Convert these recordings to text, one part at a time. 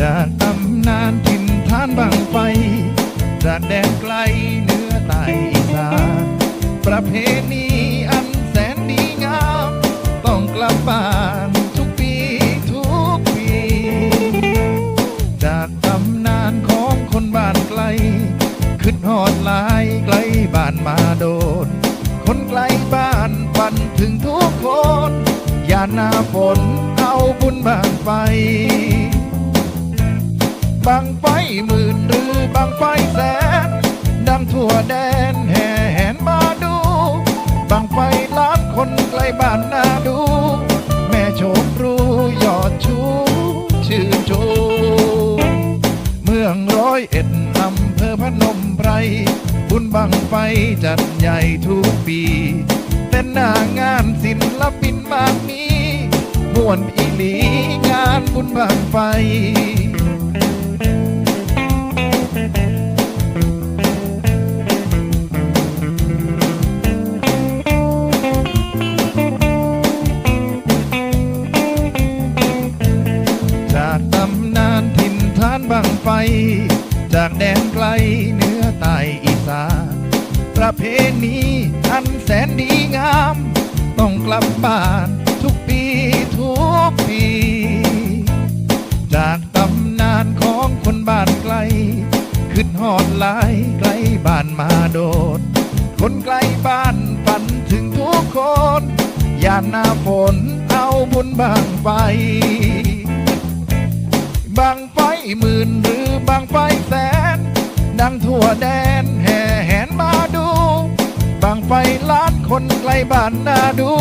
จากตำนานถิ่นฐานบางไฟ จากแดนไกลเหนือใต้อีสานประเพณี ขึ้นหอดลายไกลบ้านมาโดน คนไกลบ้านฝันถึงทุกคนอย่าหน้าฝนเอาบุญบางไฟบางไฟหมื่นหรือบางไฟแสนดังทั่วแดนแห่แหนมาดูบางไฟล้านคนไกลบ้านนา อ็ดอำเภอพนมไพรบุญบังไฟจัดใหญ่ทุกปีแต่หน้างานศิลปินมากมีม่วนอีหลีงานบุญบังไฟจากตำนานถิ่นฐานบางไฟ จากแดนไกลเหนือใต้อีสานประเพณีอันแสนดีงาม ต้องกลับบ้านทุกปีทุกปี จากตำนานของคนบ้านไกล ขึ้นหอดลายไกลบ้านมาโดด คนไกลบ้านฝันถึงทุกคนย่าหน้าฝนเอาบุญบางไฟบางไฟหมื่นหรือบางไฟ ไฟล้านคนไกลบ้านน่าดู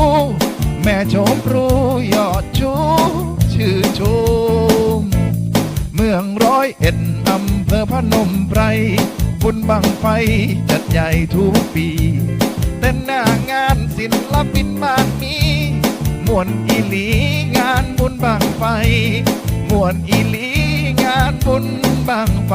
แม่ชมรู้ยอดชูชื่อชูมเมืองร้อยเอ็ดอำเภอพนมไพรบุญบังไฟจัดใหญ่ทุกปีแต่หน้างานศิลปินมากมีมวนอีหลีงานบุญบังไฟมวนอีหลีงานบุญบังไฟ